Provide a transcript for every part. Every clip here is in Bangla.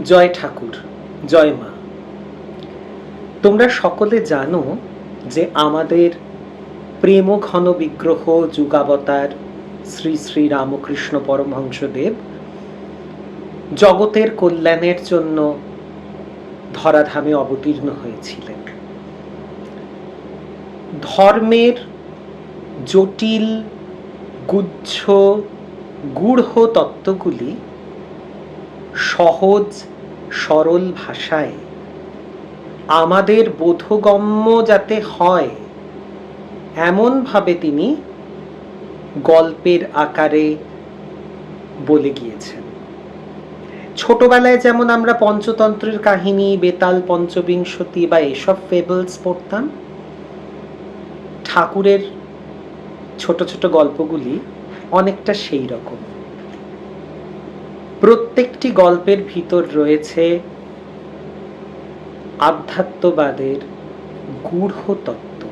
জয় ঠাকুর, জয় মা। তোমরা সকলে জানো যে আমাদের প্রেম ঘন বিগ্রহ যুগাবতার শ্রী শ্রী রামকৃষ্ণ পরমহংসদেব জগতের কল্যাণের জন্য ধরাধামে অবতীর্ণ হয়েছিলেন। ধর্মের জটিল, গুচ্ছ, গূঢ় তত্ত্বগুলি সহজ, সরল ভাষায়। আমাদের বোধগম্য যাতে হয়, এমনভাবে তিনি গল্পের আকারে বলে গিয়েছেন। ছোটবেলায় যেমন আমরা পঞ্চতন্ত্রের কাহিনী, বেতাল, পঞ্চবিংশতি বা এসব ফেবলস পড়তাম, ঠাকুরের ছোট ছোট গল্পগুলি অনেকটা সেই রকম। প্রত্যেকটি গল্পের ভিতর রয়েছে আধ্যাত্মবাদের গূঢ় তত্ত্ব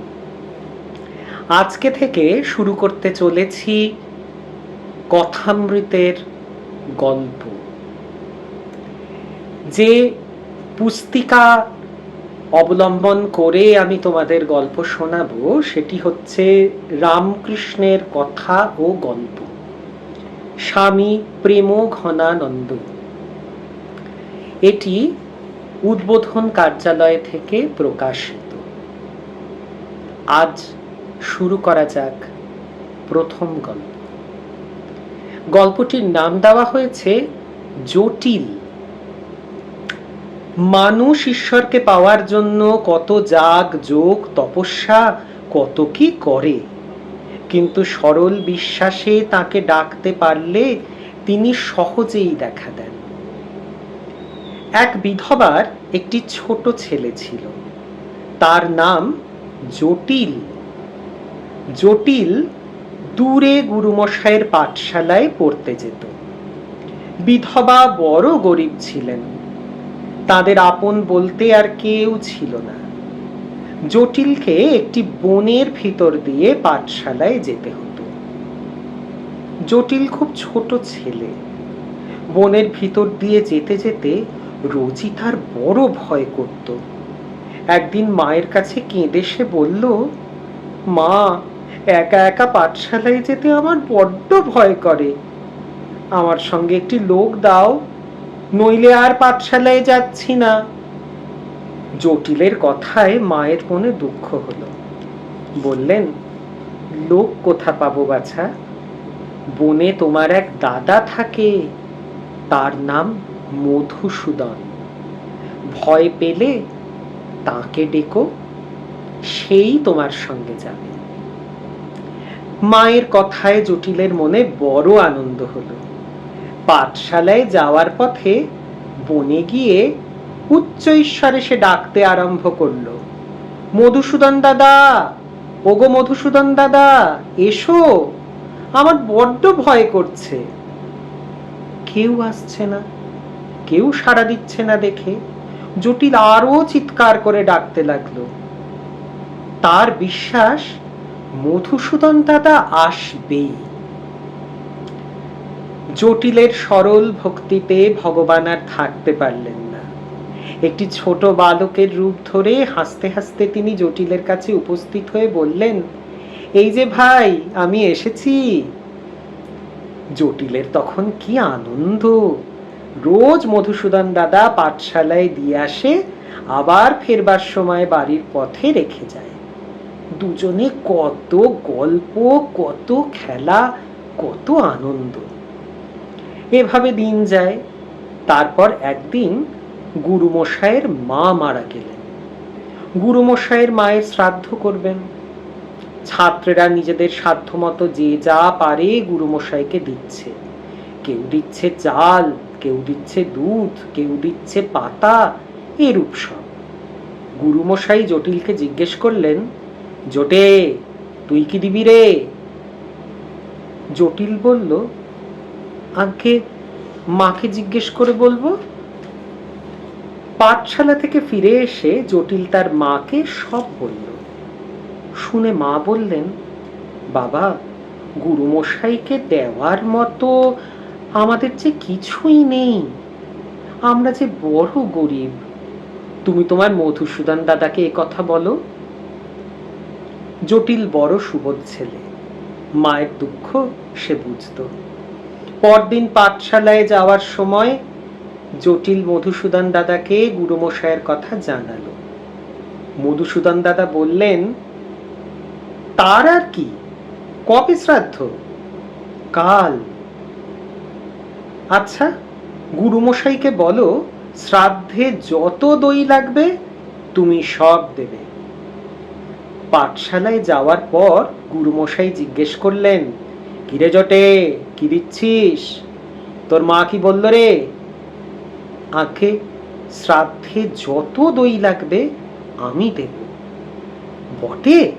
আজকে থেকে শুরু করতে চলেছি কথামৃতের গল্প। যে পুস্তিকা অবলম্বন করে আমি তোমাদের গল্প শোনাবো, সেটি হচ্ছে রামকৃষ্ণের কথা ও গল্প। স্বামী প্রেম ঘনানন্দ। এটি উদ্বোধন কার্যালয় থেকে প্রকাশিত। আজ শুরু করা যাক প্রথম গল্প। গল্পটির নাম দেওয়া হয়েছে জটিল। মানুষ ঈশ্বরকে পাওয়ার জন্য কত যাগ যোগ তপস্যা কত কি করে? কিন্তু সরল বিশ্বাসে তাকে ডাকতে পারলে তিনি সহজেই দেখা দেন। এক বিধবার একটি ছোট ছেলে ছিল। তার নাম জটিল। জটিল দূরে গুরুমশাইয়ের পাঠশালায় পড়তে যেত। বিধবা বড় গরিব ছিলেন। তাদের আপন বলতে আর কেউ ছিল না। জটিলকে একটি বনের ভিতর দিয়ে পাঠশালায় যেতে হতো। জটিল খুব ছোট ছেলে। বনের ভিতর দিয়ে যেতে যেতে রোজই তার বড় ভয় করত। একদিন মায়ের কাছে কেঁদে সে বলল, মা, একা একা পাঠশালায় যেতে আমার বড্ড ভয় করে। আমার সঙ্গে একটি লোক দাও, নইলে আর পাঠশালায় যাচ্ছি না। জটিলের কথায় মায়ের মনে দুঃখ হলো। বললেন, লোক কোথা পাবো বাছা? বনে তোমার এক দাদা থাকে, তার নাম মধুসূদন। ভয় পেলে তাকে ডেকো, সেই তোমার সঙ্গে যাবে। মায়ের কথায় জটিলের মনে বড় আনন্দ হলো। পাঠশালায় যাওয়ার পথে বনে গিয়ে উচ্চ ঈশ্বরে সে ডাকতে আরম্ভ করল। মধুসূদন দাদা, ওগো মধুসূদন দাদা, এসো। আমার বড্ড ভয় করছে। কেউ আসছে না, কেউ সাড়া দিচ্ছে না দেখে জটিল আরও চিৎকার করে ডাকতে লাগল। তার বিশ্বাস, মধুসূদন দাদা আসবেই। জটিলের সরল ভক্তিতে ভগবান আর থাকতে পারলেন একটি ছোট বালকের রূপ ধরে হাসতে হাসতে তিনি জটিলের কাছে উপস্থিত হয়ে বললেন, এই যে ভাই, আমি এসেছি। জটিলের তখন কি আনন্দ! রোজ মধুসূদন দাদা পাঠশালায় দিয়ে আসে, আবার ফেরবার সময় বাড়ির পথে রেখে যায়। দুজনে কত গল্প, কত খেলা, কত আনন্দ। এভাবে দিন যায়। তারপর একদিন গুরুমশাইয়ের মা মারা গেলেন। গুরুমশাইয়ের মায়ের শ্রাদ্ধ করবেন। ছাত্রেরা নিজেদের সাধ্যমতো যে যা পারে গুরুমশাইকে দিচ্ছে। কেউ দিচ্ছে চাল, কেউ দিচ্ছে দুধ, কেউ দিচ্ছে পাতা, এরূপ সব। গুরুমশাই জটিলকে জিজ্ঞেস করলেন, জোটে, তুই কি দিবি রে? জটিল বলল আগে মাকে জিজ্ঞেস করে বলব? পাঠশালা থেকে ফিরে এসে জটিল তার মাকে সব বলল। শুনে মা বললেন, বাবা, গুরুমশাইকে দেওয়ার মতো আমাদের যে কিছুই নেই। আমরা যে বড় গরিব। তুমি তোমার মধুসূদন দাদাকে এ কথা বলো। জটিল বড় সুবোধ ছেলে, মায়ের দুঃখ সে বুঝত। পরদিন পাঠশালায় যাওয়ার সময় জটিল মধুসূদন দাদাকে গুরুমশায়ের কথা জানালো। মধুসূদন দাদা বললেন, তার আর কি? কবে শ্রাদ্ধ? কাল। আচ্ছা গুরুমশাইকে বলো, শ্রাদ্ধে যত দই লাগবে, তুমি সব দেবে। পাঠশালায় যাওয়ার পর গুরুমশাই জিজ্ঞেস করলেন, কিরে জটে, কি দিচ্ছিস? তোর মা কি বলল রে? আঁকে শ্রাদ্ধে যত দই লাগবে, আমি দেব। বটে,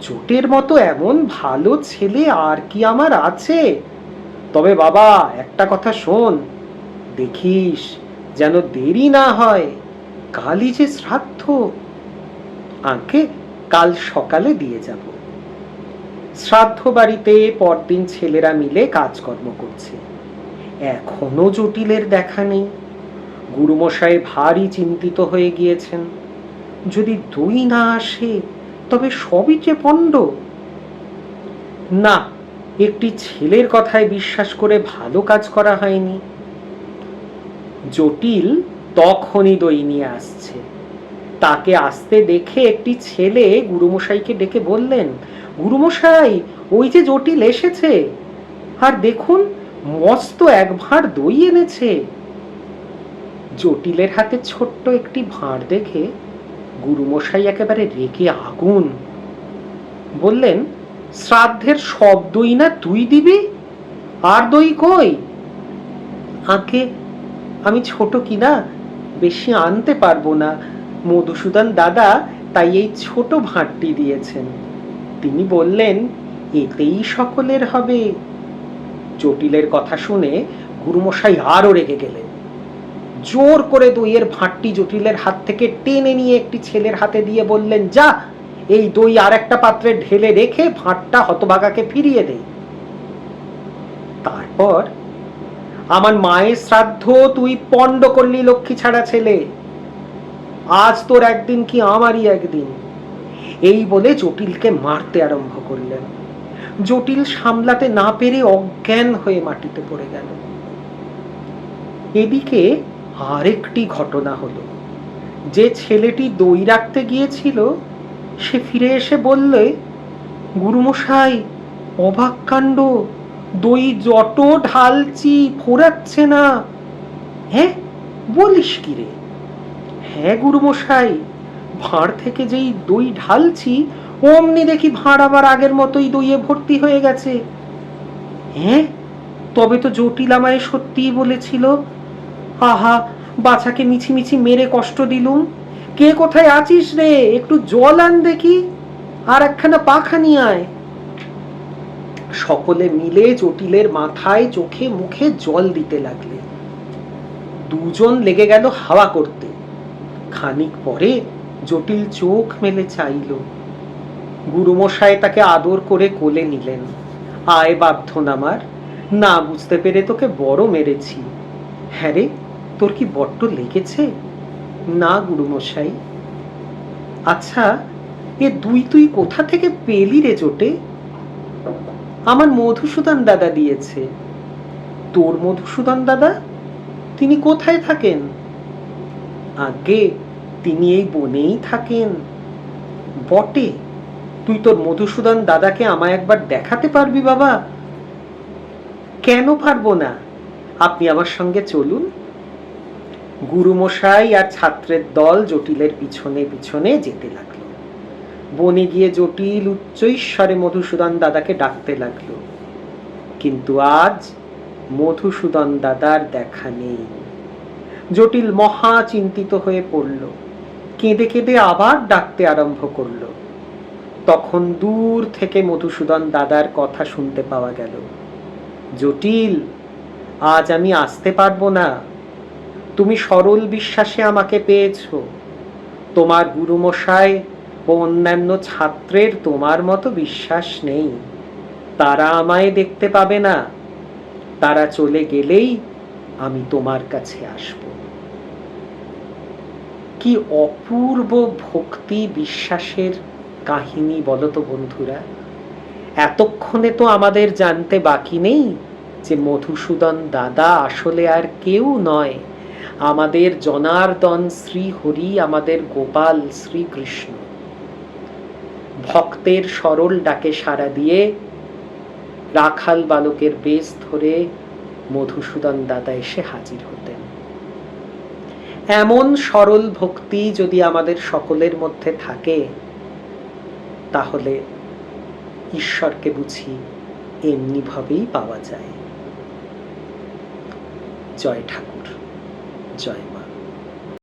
চোটের মতো এমন ভালো ছেলে আর কি আমার আছে? তবে বাবা, একটা কথা শোন। দেখিস, যেন দেরি না হয়। কালই যে শ্রাদ্ধ। আঁকে কাল সকালে দিয়ে যাব। শ্রাদ্ধ বাড়িতে পরদিন ছেলেরা মিলে কাজকর্ম করছে। এখনও জটিলের দেখা নেই। গুরুমশাই ভারী চিন্তিত হয়ে গিয়েছেন। যদি দই না আসে, তবে সবই যে পণ্ড। না, একটি ছেলের কথায় বিশ্বাস করে ভালো কাজ করা হয়নি। জটিল তখনই দই নিয়ে আসছে। তাকে আসতে দেখে একটি ছেলে গুরুমশাইকে ডেকে বললেন, গুরুমশাই, ওই যে জটিল এসেছে। আর দেখুন, মস্ত এক দই এনেছে। জটিলের হাতে ছোট্ট একটি ভাঁড় দেখে গুরুমশাই একেবারে রেগে আগুন। বললেন, শ্রাদ্ধের সব দই না তুই দিবি? আর দই কই? আঁকে, আমি ছোট কিনা? বেশি আনতে পারব না। মধুসূদন দাদা তাই এই ছোট ভাঁড়টি দিয়েছেন। তিনি বললেন, এতেই সকলের হবে। জটিলের কথা শুনে গুরুমশাই আরও রেগে গেলেন। জোর করে দইয়ের ভাঁটটি জটিলের হাত থেকে টেনে নিয়ে একটি ছেলের হাতে দিয়ে বললেন, যা, এই দই আর একটা পাত্রে ঢেলে রেখে ভাঁটটা হতভাগাকে ফিরিয়ে দে। তারপর, আমার মায়ের শ্রাদ্ধ, তুই পণ্ড করলি লক্ষ্মী ছাড়া ছেলে। আজ তোর একদিন কি আমারই একদিন? এই বলে জটিলকে মারতে আরম্ভ করলেন। জটিল সামলাতে না পেরে অজ্ঞান হয়ে মাটিতে পড়ে গেল। এদিকে আরেকটি ঘটনা হলো। যে ছেলেটি দই রাখতে গিয়েছিল, সে ফিরে এসে বললে, গুরুমশাই, অবাক কাণ্ড, দই যত ঢালছি ফোরাচ্ছে না। হ্যাঁ বলিস কি রে? হ্যাঁ গুরুমশাই, ভাঁড় থেকে যেই দই ঢালছি, অমনি দেখি ভাঁড় আবার আগের মতোই দইয়ে ভর্তি হয়ে গেছে। হ্যাঁ তবে তো জটিল আমায় সত্যিই বলেছিল আহা, বাছাকে মিছিমিছি মেরে কষ্ট দিলুম। কে কোথায় আছিস রে? একটু জল আন দেখি। আর একখানা পাখা নিয়ে আয়। সকলে মিলে জটিলের মাথায় চোখে মুখে জল দিতে লাগলে। দুজন লেগে গেল হাওয়া করতে। খানিক পরে জটিল চোখ মেলে চাইল। গুরুমশায় তাকে আদর করে কোলে নিলেন। আয় বাধ্য নামার না বুঝতে পেরে তোকে বড় মেরেছি। হ্যাঁ রে তোর কি বড্ড লেগেছে? না, গুরুমশাই। আচ্ছা এ দুই তুই কোথা থেকে পেলি রে চোটে আমার মধুসূদন দাদা দিয়েছে। তোর মধুসূদন দাদা? তিনি কোথায় থাকেন? আগে তিনি এই বনেই থাকেন। বটে, তুই তোর মধুসূদন দাদাকে আমায় একবার দেখাতে পারবি বাবা? কেন পারব না? আপনি আমার সঙ্গে চলুন। গুরুমশাই আর ছাত্রের দল জটিলের পিছনে পিছনে যেতে লাগল। বনে গিয়ে জটিল উচ্চৈশ্বরে মধুসূদন দাদাকে ডাকতে লাগল। কিন্তু আজ মধুসূদন দাদার দেখা নেই। জটিল মহা চিন্তিত হয়ে পড়ল। কেঁদে কেঁদে আবার ডাকতে আরম্ভ করল। তখন দূর থেকে মধুসূদন দাদার কথা শুনতে পাওয়া গেল। জটিল, আজ আমি আসতে পারব না। তুমি সরল বিশ্বাসে আমাকে পেয়েছ। তোমার গুরুমশাই ও অন্যান্য ছাত্রের তোমার মতো বিশ্বাস নেই। তারা আমায় দেখতে পাবে না। তারা চলে গেলেই আমি তোমার কাছে আসব। কি অপূর্ব ভক্তি বিশ্বাসের কাহিনী বলতো বন্ধুরা। এতক্ষণে তো আমাদের জানতে বাকি নেই যে মধুসূদন দাদা আসলে আর কেউ নয়। আমাদের জনার্দন শ্রী হরি আমাদের গোপাল শ্রীকৃষ্ণ। ভক্তের সরল ডাকে সাড়া দিয়ে রাখাল বালকের বেশ ধরে মধুসূদন দাদা এসে হাজির হতেন। এমন সরল ভক্তি যদি আমাদের সকলের মধ্যে থাকে, তাহলে ঈশ্বরকে বুঝি এমনিভাবেই পাওয়া যায়। জয় ঠাকুর। জয় মা